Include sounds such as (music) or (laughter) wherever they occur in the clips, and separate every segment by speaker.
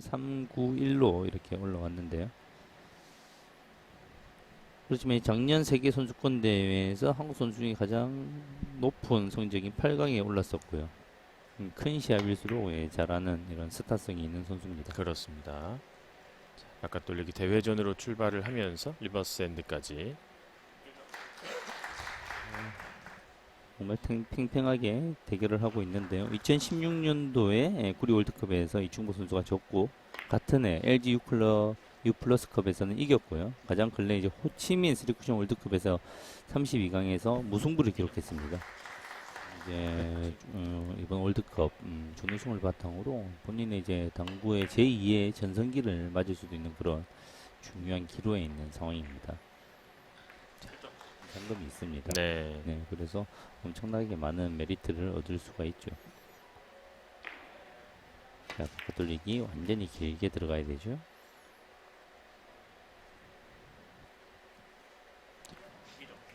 Speaker 1: 3.391로 이렇게 올라왔는데요. 그렇지만 작년 세계 선수권 대회에서 한국 선수 중에 가장 높은 성적인 8강에 올랐었고요. 음, 큰 시합일수록 예, 잘하는 이런 스타성이 있는 선수입니다.
Speaker 2: 그렇습니다. 자, 바깥 돌리기 대회전으로 출발을 하면서 리버스 엔드까지
Speaker 1: 정말 탱, 팽팽하게 대결을 하고 있는데요. 2016년도에 구리 월드컵에서 이충보 선수가 졌고 같은 해 LG 유클러 유플러스컵에서는 이겼고요. 가장 근래 이제 호치민 스리쿠션 월드컵에서 32강에서 무승부를 기록했습니다. 이제 어, 이번 월드컵 음, 준우승을 바탕으로 본인의 이제 당구의 제2의 전성기를 맞을 수도 있는 그런 중요한 기로에 있는 상황입니다. 상금이 있습니다.
Speaker 2: 네.
Speaker 1: 네, 그래서 엄청나게 많은 메리트를 얻을 수가 있죠. 자, 바깥 돌리기 완전히 길게 들어가야 되죠.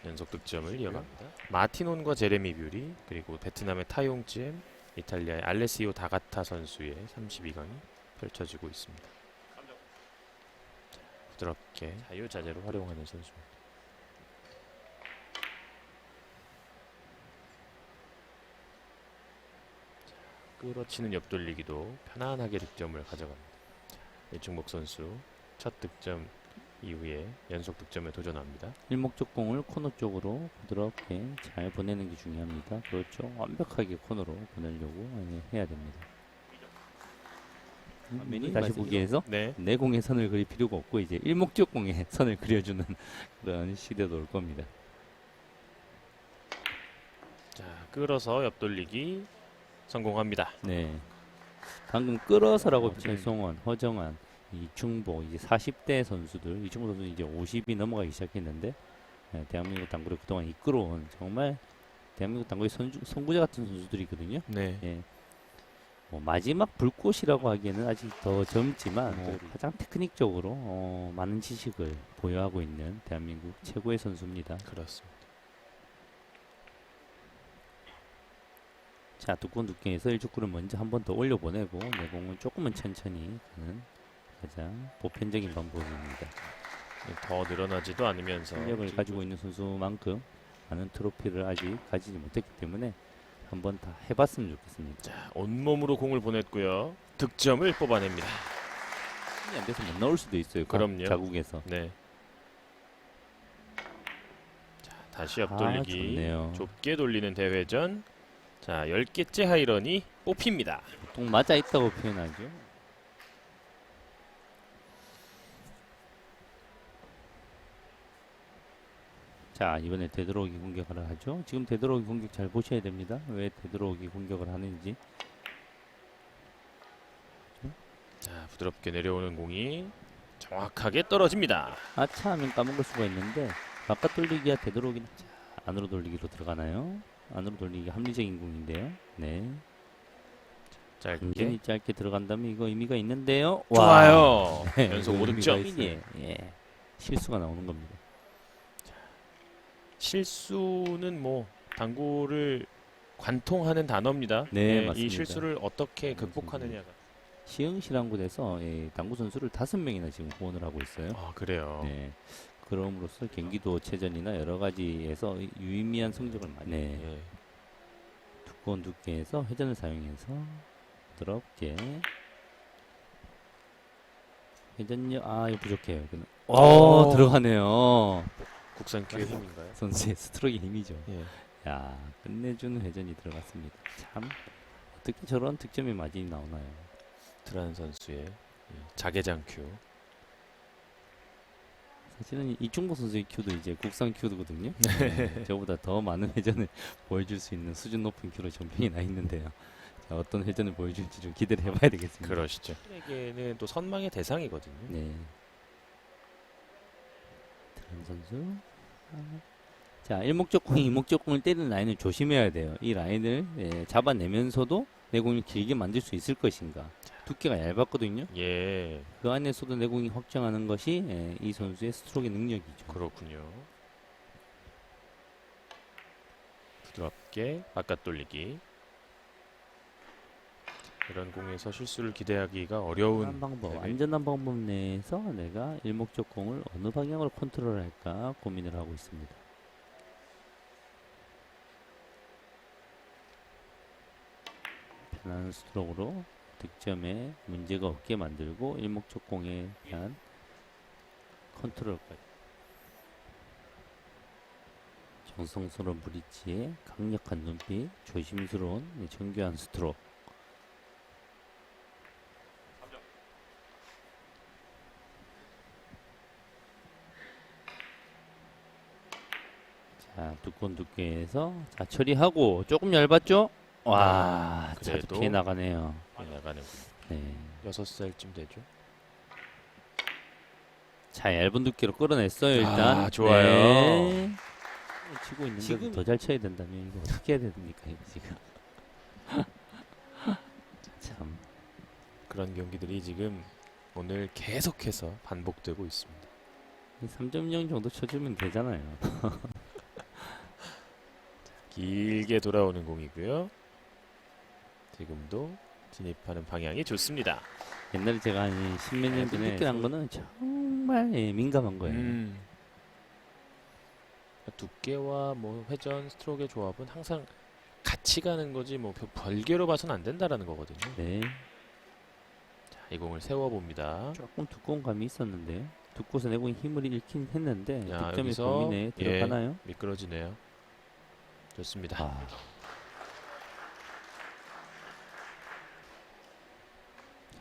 Speaker 2: 연속 득점을 이어갑니다. 마티논과 제레미 뷰리 그리고 베트남의 타용지엠, 이탈리아의 알레시오 다가타 선수의 32강이 펼쳐지고 있습니다. 자, 부드럽게 자유자재로 활용하는 선수입니다. 끌어치는 옆돌리기도 편안하게 득점을 가져갑니다. 자, 이충복 선수 첫 득점 이후에 연속 득점에 도전합니다.
Speaker 1: 일목적 공을 코너 쪽으로 부드럽게 잘 보내는 게 중요합니다. 그렇죠. 완벽하게 코너로 보내려고 예, 해야 됩니다. 화면이 다시 보기에서
Speaker 2: 네.
Speaker 1: 내공의 선을 그릴 필요가 없고 이제 일목적공의 (laughs) 선을 그려주는 (laughs) 그런 시대도 올 겁니다.
Speaker 2: 자, 끌어서 옆돌리기 성공합니다.
Speaker 1: 네. 방금 끌어서라고
Speaker 2: 어, 네.
Speaker 1: 최성원, 허정환, 이충복 이제 40대 선수들, 이충복 선수 이제 50이 넘어가기 시작했는데 네, 대한민국 당구를 그동안 이끌어온 정말 대한민국 당구의 선주, 선구자 같은 선수들이거든요.
Speaker 2: 네.
Speaker 1: 예. 뭐 마지막 불꽃이라고 하기에는 아직 더 젊지만 뭐
Speaker 2: 네.
Speaker 1: 가장 테크닉적으로 어, 많은 지식을 보유하고 있는 대한민국 최고의 선수입니다.
Speaker 2: 그렇습니다.
Speaker 1: 자, 두꺼운 두께에서 일축구를 먼저 한 번 더 올려보내고 내공은 조금은 천천히 가는 가장 보편적인 방법입니다.
Speaker 2: 더 늘어나지도 않으면서
Speaker 1: 실력을 가지고 있는 선수만큼 많은 트로피를 아직 가지지 못했기 때문에 한번 다 해봤으면 좋겠습니다.
Speaker 2: 자, 온몸으로 공을 보냈고요. 득점을 뽑아냅니다.
Speaker 1: 힘이 안 돼서 못 나올 수도 있어요. 각
Speaker 2: 그럼요.
Speaker 1: 자국에서.
Speaker 2: 네. 자, 다시
Speaker 1: 아,
Speaker 2: 옆돌리기.
Speaker 1: 좋네요.
Speaker 2: 좁게 돌리는 대회전. 자, 10개째 하이런이 뽑힙니다.
Speaker 1: 보통 맞아 있다고 표현하죠. 자 이번에 되돌아오기 공격을 하죠. 지금 되돌아오기 공격 잘 보셔야 됩니다. 왜 되돌아오기 공격을 하는지.
Speaker 2: 자, 부드럽게 내려오는 공이 정확하게 떨어집니다.
Speaker 1: 아차 하면 까먹을 수가 있는데 바깥 돌리기와 되돌아오기는 자, 안으로 돌리기로 들어가나요? 안으로 돌리기 합리적인 공인데요. 네.
Speaker 2: 짧게.
Speaker 1: 굉장히 짧게 들어간다면 이거 의미가 있는데요.
Speaker 2: 좋아요.
Speaker 1: 네,
Speaker 2: 연속
Speaker 1: 이거
Speaker 2: 5득점.
Speaker 1: 의미가 있어요. 예. 실수가 나오는 겁니다.
Speaker 2: 실수는 뭐 당구를 관통하는 단어입니다.
Speaker 1: 네,
Speaker 2: 이
Speaker 1: 맞습니다.
Speaker 2: 실수를 어떻게. 극복하느냐가.
Speaker 1: 시흥시랑군에서 예, 당구 선수를 다섯 명이나 지금 후원을 하고 있어요.
Speaker 2: 아, 그래요.
Speaker 1: 네. 그럼으로써 경기도 체전이나 여러 가지에서 유의미한 성적을 많이. 네.
Speaker 2: 예.
Speaker 1: 두꺼운 두께에서 회전을 사용해서 부드럽게 회전력 아 이거 부족해요. 어 들어가네요.
Speaker 2: 국산 큐의 힘인가요?
Speaker 1: 선수의 스트로크의 힘이죠.
Speaker 2: 예.
Speaker 1: 야 끝내주는 회전이 들어갔습니다. 참 어떻게 저런 득점이 많이 나오나요?
Speaker 2: 트란 선수의 예, 자개장 큐.
Speaker 1: 사실은 이- 이충복 선수의 큐도 이제 국산 큐거든요. 네, 저보다 더 많은 회전을 (laughs) 보여줄 수 있는 수준 높은 큐로 전평이 나 있는데요. 자, 어떤 회전을 보여줄지 좀 기대를 해봐야 되겠습니다.
Speaker 2: 그러시죠. 에게는 또 선망의 대상이거든요.
Speaker 1: 네. 트란 선수. 아. 자, 일목적공, 이목적공을 때리는 라인을 조심해야 돼요. 이 라인을 예, 잡아내면서도 내공을 길게 만들 수 있을 것인가. 두께가 얇았거든요.
Speaker 2: 예,
Speaker 1: 그 안에서도 내공이 확정하는 것이 예, 이 선수의 스트로크의 능력이죠.
Speaker 2: 그렇군요. 부드럽게 바깥 돌리기. 이런 공에서 실수를 기대하기가 어려운
Speaker 1: 한 방법,
Speaker 2: 네.
Speaker 1: 안전한 방법 내에서 내가 일목적 공을 어느 방향으로 컨트롤할까 고민을 하고 있습니다. 스트로크로 득점에 문제가 없게 만들고 일목적 공에 대한 컨트롤까지. 정성스러운 브릿지에 강력한 눈빛, 조심스러운 네, 정교한 스트로크. 자, 두꺼운 두께에서 자 처리하고 조금 얇았죠? 와,
Speaker 2: 아, 그래도
Speaker 1: 자주 피해 나가네요.
Speaker 2: 나가는
Speaker 1: 네.
Speaker 2: 6살쯤 되죠.
Speaker 1: 자, 얇은 두께로 끌어냈어요, 일단.
Speaker 2: 아, 좋아요.
Speaker 1: 네. 치고 있는데
Speaker 2: 지금-
Speaker 1: 더잘 쳐야 된다면 이거 어떻게 해야 됩니까, 이거 지금. (laughs) 참.
Speaker 2: 그런 경기들이 지금 오늘 계속해서 반복되고 있습니다.
Speaker 1: 3.0 정도 쳐주면 되잖아요. (laughs)
Speaker 2: 길게 돌아오는 공이고요. 지금도 진입하는 방향이 좋습니다.
Speaker 1: 옛날에 제가 한 십몇 년 전에
Speaker 2: 네, 손-
Speaker 1: 거는 정말 예, 민감한 거예요.
Speaker 2: 음. 두께와 뭐 회전 스트로크의 조합은 항상 같이 가는 거지 뭐 별- 별개로 봐서는 안 된다라는 거거든요.
Speaker 1: 네.
Speaker 2: 자, 이 공을 세워 봅니다.
Speaker 1: 조금 두꺼운 감이 있었는데요. 두꺼워서 내공이 힘을 잃긴 했는데
Speaker 2: 자, 여기서,
Speaker 1: 범위 내에
Speaker 2: 예.
Speaker 1: 들어가나요?
Speaker 2: 미끄러지네요. 좋습니다.
Speaker 1: 아.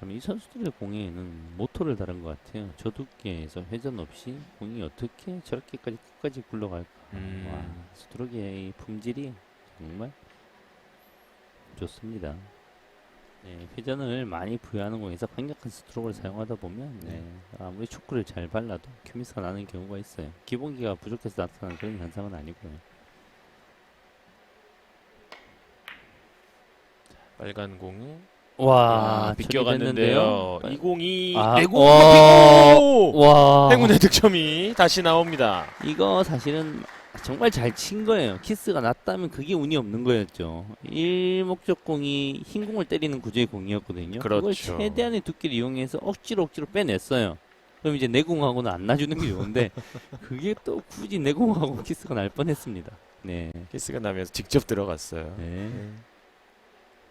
Speaker 1: 참 이 선수들의 공에는 모토를 다른 것 같아요. 저 두께에서 회전 없이 공이 어떻게 저렇게까지 끝까지 굴러갈까.
Speaker 2: 음.
Speaker 1: 와, 스트로크의 이 품질이 정말 좋습니다. 네, 회전을 많이 부여하는 공에서 강력한 스트로크를 사용하다 보면 네, 아무리 축구를 잘 발라도 큐미스가 나는 경우가 있어요. 기본기가 부족해서 나타나는 그런 현상은 아니고요.
Speaker 2: 빨간 공은
Speaker 1: 와,
Speaker 2: 아, 비껴갔는데요.
Speaker 1: 처리됐는데요.
Speaker 2: 이 공이
Speaker 1: 아,
Speaker 2: 내공
Speaker 1: 와.
Speaker 2: 오!
Speaker 1: 와,
Speaker 2: 행운의 득점이 다시 나옵니다.
Speaker 1: 이거 사실은 정말 잘 친 거예요. 키스가 났다면 그게 운이 없는 거였죠. 일목적 공이 흰 공을 때리는 구조의 공이었거든요. 그걸
Speaker 2: 그렇죠.
Speaker 1: 최대한의 두께를 이용해서 억지로 억지로 빼냈어요. 그럼 이제 내공하고는 안 놔주는 게 좋은데 (laughs) 그게 또 굳이 내공하고 키스가 날 뻔했습니다. 네.
Speaker 2: 키스가 나면서 직접 들어갔어요.
Speaker 1: 네.
Speaker 2: 네.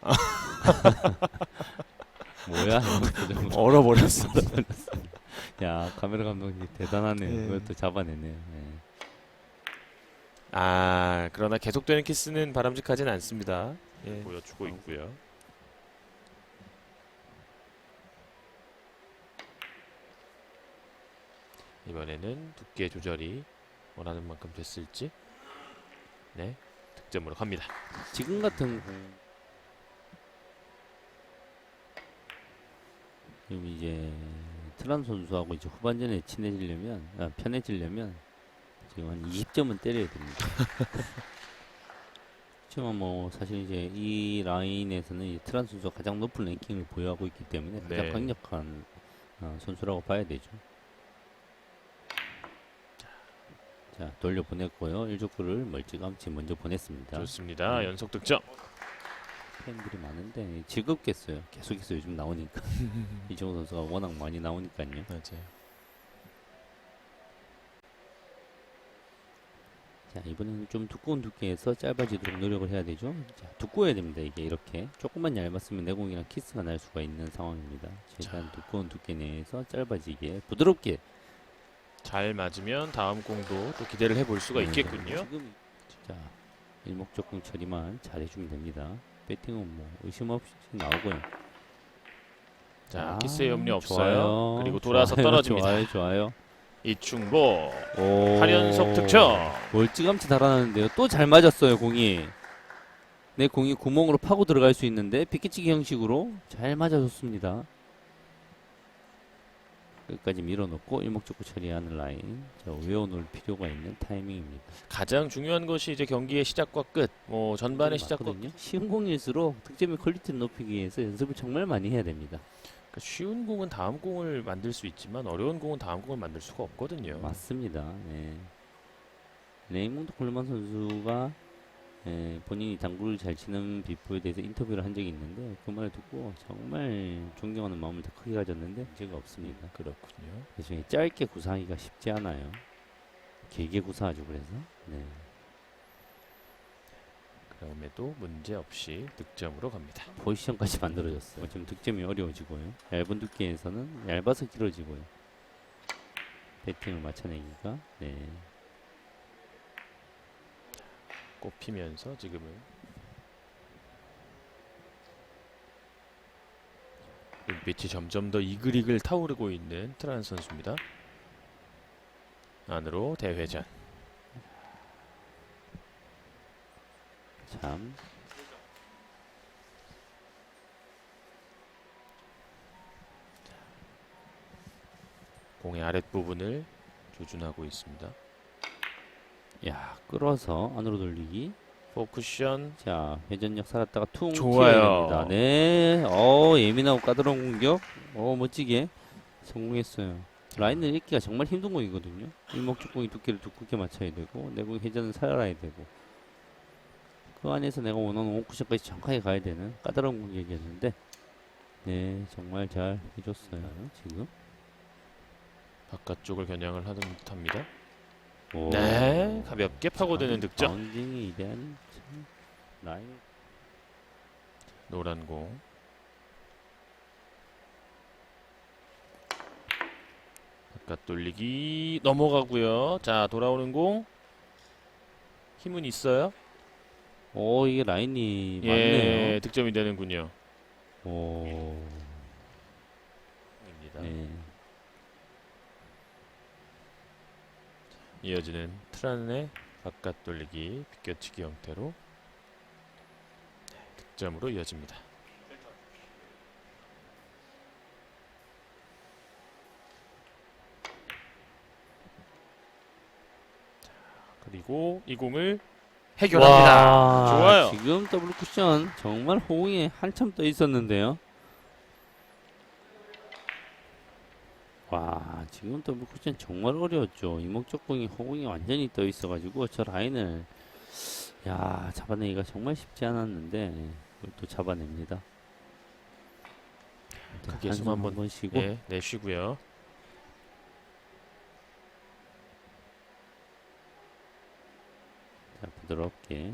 Speaker 2: (laughs)
Speaker 1: 뭐야? 이거 좀 (laughs)
Speaker 2: 얼어버렸어. (laughs)
Speaker 1: 야 카메라 감독이 대단하네요.
Speaker 2: 네.
Speaker 1: 그것도 잡아내네요. 네.
Speaker 2: 아 그러나 계속되는 키스는 바람직하진 않습니다. 예. 보여주고 있고요. 이번에는 두께 조절이 원하는 만큼 됐을지 네 득점으로 갑니다.
Speaker 1: 지금 같은 공 지금 이제 트란 선수하고 이제 후반전에 친해지려면 아, 편해지려면 지금 한 20점은 때려야 됩니다. (laughs) 그렇지만 뭐 사실 이제 이 라인에서는 이 트란 선수가 가장 높은 랭킹을 보유하고 있기 때문에 가장
Speaker 2: 네.
Speaker 1: 강력한 어, 선수라고 봐야 되죠. 자 돌려 보냈고요. 1족구를 멀찌감치 먼저 보냈습니다.
Speaker 2: 좋습니다.
Speaker 1: 네.
Speaker 2: 연속 득점.
Speaker 1: 팬들이 많은데 즐겁겠어요. 계속해서 요즘 나오니까 (laughs) 이정우 선수가 워낙 많이 나오니까요.
Speaker 2: 맞아요.
Speaker 1: 자 이번에는 좀 두꺼운 두께에서 짧아지도록 노력을 해야 되죠. 자, 두꺼워야 됩니다. 이게 이렇게 조금만 얇았으면 내공이랑 키스가 날 수가 있는 상황입니다. 최대한 두꺼운 두께 내에서 짧아지게 부드럽게
Speaker 2: 잘 맞으면 다음 공도 또 기대를 해볼 수가
Speaker 1: 네,
Speaker 2: 있겠군요.
Speaker 1: 지금 자 일목적공 처리만 잘해주면 됩니다. 배팅은 뭐 의심 없이 나오고요.
Speaker 2: 자
Speaker 1: 아,
Speaker 2: 키스의 염려 없어요.
Speaker 1: 좋아요.
Speaker 2: 그리고 돌아서
Speaker 1: 좋아요,
Speaker 2: 떨어집니다. (laughs)
Speaker 1: 좋아요, 좋아요.
Speaker 2: 이충보
Speaker 1: 오.
Speaker 2: 8연속 득점.
Speaker 1: 멀찌감치 달아나는데요. 또 잘 맞았어요, 공이. 내 공이 구멍으로 파고 들어갈 수 있는데 비키치기 형식으로 잘 맞아줬습니다. 끝까지 밀어넣고 일목적구 처리하는 라인. 자, 외워놓을 필요가 있는 타이밍입니다.
Speaker 2: 가장 중요한 것이 이제 경기의 시작과 끝, 뭐 전반의 시작과
Speaker 1: 맞거든요. 쉬운 공일수록 득점의 퀄리티를 높이기 위해서 연습을 정말 많이 해야 됩니다.
Speaker 2: 그러니까 쉬운 공은 다음 공을 만들 수 있지만 어려운 공은 다음 공을 만들 수가 없거든요.
Speaker 1: 맞습니다. 네. 레이몽드 콜만 선수가 예, 본인이 당구를 잘 치는 비포에 대해서 인터뷰를 한 적이 있는데 그 말을 듣고 정말 존경하는 마음을 더 크게 가졌는데 문제가 없습니다.
Speaker 2: 그렇군요.
Speaker 1: 그중에 짧게 구사하기가 쉽지 않아요. 길게 구사하죠 그래서. 네.
Speaker 2: 그럼에도 문제 없이 득점으로 갑니다.
Speaker 1: 포지션까지 만들어졌어요. 지금 득점이 어려워지고요. 얇은 두께에서는 얇아서 길어지고요. 배팅을 맞춰내기가 네.
Speaker 2: 꼽히면서 지금은 눈빛이 점점 더 이글이글 타오르고 있는 트란 선수입니다. 안으로 대회전.
Speaker 1: 참
Speaker 2: 공의 아랫부분을 조준하고 있습니다.
Speaker 1: 야, 끌어서 안으로 돌리기.
Speaker 2: 포쿠션
Speaker 1: 자, 회전력 살았다가 퉁
Speaker 2: 좋아요.
Speaker 1: 튀어야 됩니다. 네. 어, 예민하고 까다로운 공격. 어, 멋지게 성공했어요. 라인을 읽기가 정말 힘든 공이거든요. 일목적공이 두께를 두껍게 맞춰야 되고 내공 회전은 살아야 되고 그 안에서 내가 원하는 원쿠션까지 정확하게 가야 되는 까다로운 공격이었는데 네, 정말 잘 해줬어요. 지금.
Speaker 2: 바깥쪽을 겨냥을 하는 듯합니다.
Speaker 1: 오.
Speaker 2: 네, 가볍게 파고드는 득점.
Speaker 1: 이대한
Speaker 2: 노란 공. 바깥 돌리기 넘어가고요. 자, 돌아오는 공. 힘은 있어요.
Speaker 1: 오, 이게 라인이
Speaker 2: 예,
Speaker 1: 맞네요.
Speaker 2: 득점이 되는군요.
Speaker 1: 오.
Speaker 2: 입니다.
Speaker 1: 네.
Speaker 2: 이어지는 트란의 바깥 돌리기 비껴치기 형태로 네, 득점으로 이어집니다. 자, 그리고 이 공을 해결합니다.
Speaker 1: 와,
Speaker 2: 좋아요.
Speaker 1: 지금 더블 쿠션 정말 호응에 한참 떠 있었는데요. 와, 지금 더블 쿠션 정말 어려웠죠. 이목적공이 호응이 완전히 떠 있어가지고 저 라인을 야 잡아내기가 정말 쉽지 않았는데 또 잡아냅니다. 자,
Speaker 2: 크게
Speaker 1: 숨
Speaker 2: 한번
Speaker 1: 한번 쉬고
Speaker 2: 예, 내쉬고요.
Speaker 1: 자, 부드럽게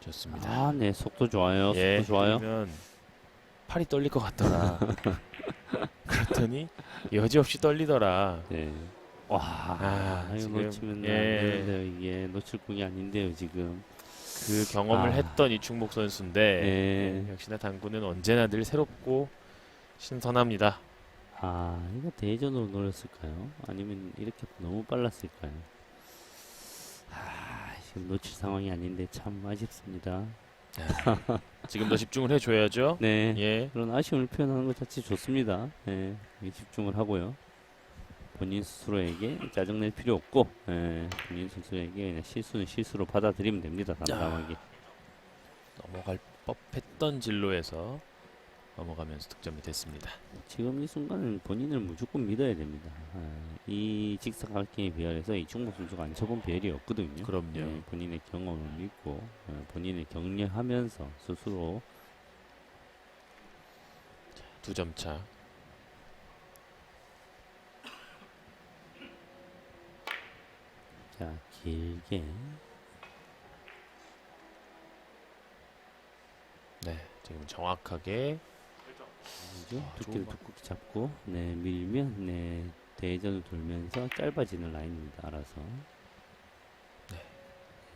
Speaker 2: 좋습니다.
Speaker 1: 아, 네, 속도 좋아요.
Speaker 2: 예,
Speaker 1: 속도 좋아요.
Speaker 2: 그러면 팔이 떨릴 것 같더라. (laughs) 그랬더니 여지없이 떨리더라.
Speaker 1: 네. 와,
Speaker 2: 아,
Speaker 1: 이거
Speaker 2: 지금,
Speaker 1: 놓치면
Speaker 2: 예.
Speaker 1: 안 되는데요. 이게 놓칠 공이 아닌데요, 지금.
Speaker 2: 그 경험을
Speaker 1: 아.
Speaker 2: 했던 이충복 선수인데
Speaker 1: 예.
Speaker 2: 예, 역시나 당구는 언제나 늘 새롭고 신선합니다.
Speaker 1: 아, 이거 대전으로 노렸을까요? 아니면 이렇게 너무 빨랐을까요? 아, 지금 놓칠 상황이 아닌데 참 아쉽습니다.
Speaker 2: 지금 더 집중을 해줘야죠. (laughs)
Speaker 1: 네.
Speaker 2: 예,
Speaker 1: 그런 아쉬움을 표현하는 것 자체 좋습니다. 예, 이게 집중을 하고요. 본인 스스로에게 짜증낼 필요 없고, 예, 본인 스스로에게 그냥 실수는 실수로 받아들이면 됩니다. 담담하게.
Speaker 2: 넘어갈 법했던 진로에서 넘어가면서 득점이 됐습니다.
Speaker 1: 지금 이 순간은 본인을 무조건 믿어야 됩니다. 아, 이 직사각형에 비하여서 이충복 선수가 안 쳐본 배열이 없거든요.
Speaker 2: 그럼요.
Speaker 1: 네, 본인의 경험을 믿고 어, 본인을 격려하면서 스스로
Speaker 2: 두 점 차.
Speaker 1: 자 길게
Speaker 2: 네, 지금 정확하게
Speaker 1: 그죠?
Speaker 2: 아,
Speaker 1: 두께를 두껍게 잡고 네 밀면 네 대전을 돌면서 짧아지는 라인입니다. 알아서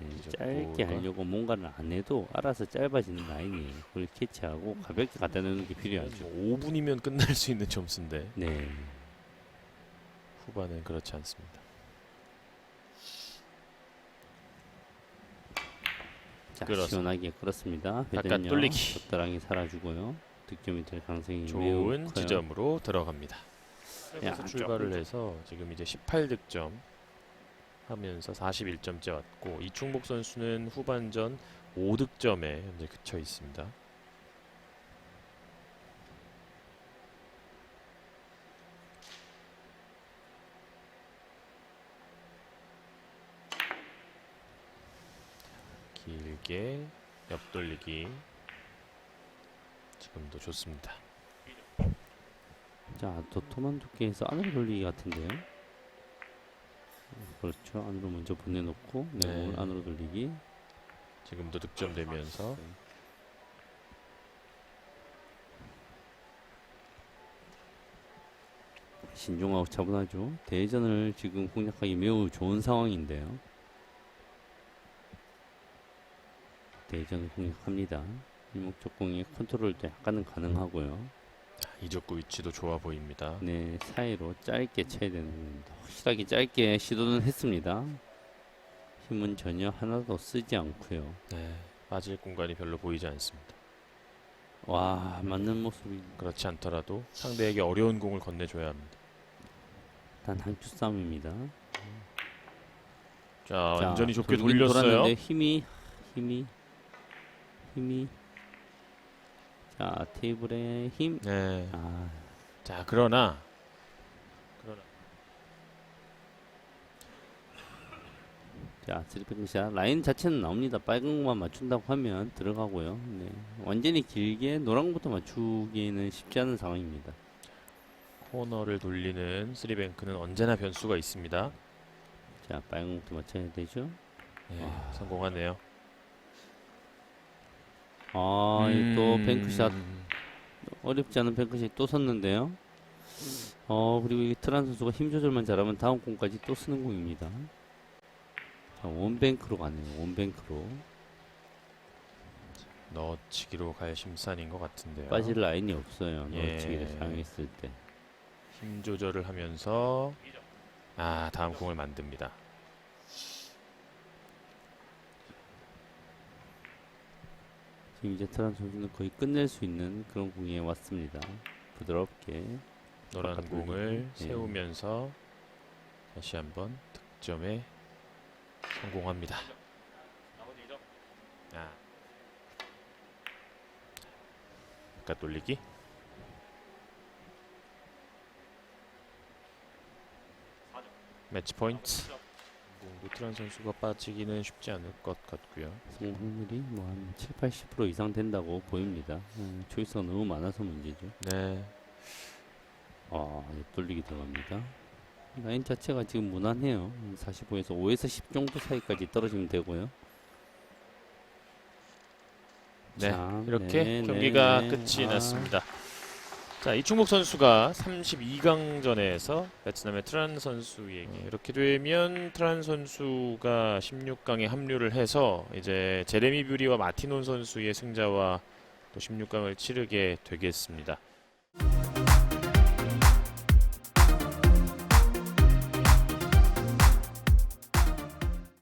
Speaker 1: 네,
Speaker 2: 이제
Speaker 1: 짧게? 하려고 뭔가를 안 해도 알아서 짧아지는 라인이에요. 그걸 캐치하고 가볍게 갖다 놓는 게 필요하죠.
Speaker 2: 5분이면 끝날 수 있는 점수인데
Speaker 1: 네.
Speaker 2: 후반은 그렇지 않습니다.
Speaker 1: 자,
Speaker 2: 끌어서.
Speaker 1: 시원하게 끌었습니다. 회전력
Speaker 2: 돌리기.
Speaker 1: 적당히 살아주고요. 득점이 될 가능성이
Speaker 2: 좋은
Speaker 1: 매우 커요.
Speaker 2: 지점으로 들어갑니다. 네, 야, 출발을 해서 지금 이제 18득점 하면서 41점째 왔고 이충복 선수는 후반전 5득점에 현재 그쳐 있습니다. 길게 옆돌리기 지금도 좋습니다.
Speaker 1: 자, 도톰한 두께에서 안으로 돌리기 같은데요. 그렇죠. 안으로 먼저 보내놓고 네,
Speaker 2: 네.
Speaker 1: 공을 안으로 돌리기.
Speaker 2: 지금도 득점되면서
Speaker 1: 신중하고 차분하죠. 대전을 지금 공략하기 매우 좋은 상황인데요. 대전을 공략합니다. 일목적 공의 컨트롤도 약간은 가능하고요.
Speaker 2: 이적구 위치도 좋아 보입니다.
Speaker 1: 네, 사이로 짧게 쳐야 되는 겁니다. 확실하게 짧게 시도는 했습니다. 힘은 전혀 하나도 쓰지 않고요.
Speaker 2: 네, 빠질 공간이 별로 보이지 않습니다.
Speaker 1: 와, 맞는 모습이
Speaker 2: 그렇지 않더라도 상대에게 어려운 공을 건네줘야 합니다.
Speaker 1: 단한큐 싸움입니다.
Speaker 2: 자,
Speaker 1: 자,
Speaker 2: 완전히 좋게
Speaker 1: 돌긴
Speaker 2: 돌렸어요.
Speaker 1: 돌았는데 힘이 힘이 힘이 자 테이블의 힘.
Speaker 2: 네.
Speaker 1: 아,
Speaker 2: 자, 그러나
Speaker 1: 자 쓰리백샷 라인 자체는 나옵니다. 빨간 것만 맞춘다고 하면 들어가고요. 네, 완전히 길게 노란 것부터 맞추기에는 쉽지 않은 상황입니다.
Speaker 2: 코너를 돌리는 쓰리뱅크는 언제나 변수가 있습니다.
Speaker 1: 자 빨간 것부터 맞춰야 되죠.
Speaker 2: 네,
Speaker 1: 와.
Speaker 2: 성공하네요.
Speaker 1: 아,
Speaker 2: 음,
Speaker 1: 뱅크샷 어렵지 않은 뱅크샷이 또 섰는데요. 어 그리고 이 트란 선수가 힘 조절만 잘하면 다음 공까지 또 쓰는 공입니다. 자, 원뱅크로 가네요. 원뱅크로
Speaker 2: 넣어치기로 갈 심산인 것 같은데요.
Speaker 1: 빠질 라인이 없어요.
Speaker 2: 예.
Speaker 1: 넣어치기를 사용했을 때.
Speaker 2: 힘 조절을 하면서 아 다음 공을 만듭니다.
Speaker 1: 지금 이제 트란 선수는 거의 끝낼 수 있는 그런 공에 왔습니다. 부드럽게.
Speaker 2: 노란
Speaker 1: 바깥
Speaker 2: 공을
Speaker 1: 돌리기. 예.
Speaker 2: 세우면서 다시 한번 득점에 성공합니다. 아. 바깥 돌리기. 매치 포인트. 노트란 선수가 빠지기는 쉽지 않을 것 같고요.
Speaker 1: 성공 확률이 뭐 한 7, 80% 이상 된다고 보입니다. 음, 초이스가 너무 많아서 문제죠.
Speaker 2: 네,
Speaker 1: 아, 옆돌리기 들어갑니다. 라인 자체가 지금 무난해요. 45에서 5에서 10 정도 사이까지 떨어지면 되고요.
Speaker 2: 네,
Speaker 1: 자,
Speaker 2: 이렇게
Speaker 1: 네,
Speaker 2: 경기가
Speaker 1: 네,
Speaker 2: 끝이
Speaker 1: 아,
Speaker 2: 났습니다. 자, 이충복 선수가 32강전에서 베트남의 트란 선수에게
Speaker 1: 음.
Speaker 2: 이렇게 되면 트란 선수가 16강에 합류를 해서 이제 제레미 뷰리와 마티논 선수의 승자와 또 16강을 치르게 되겠습니다.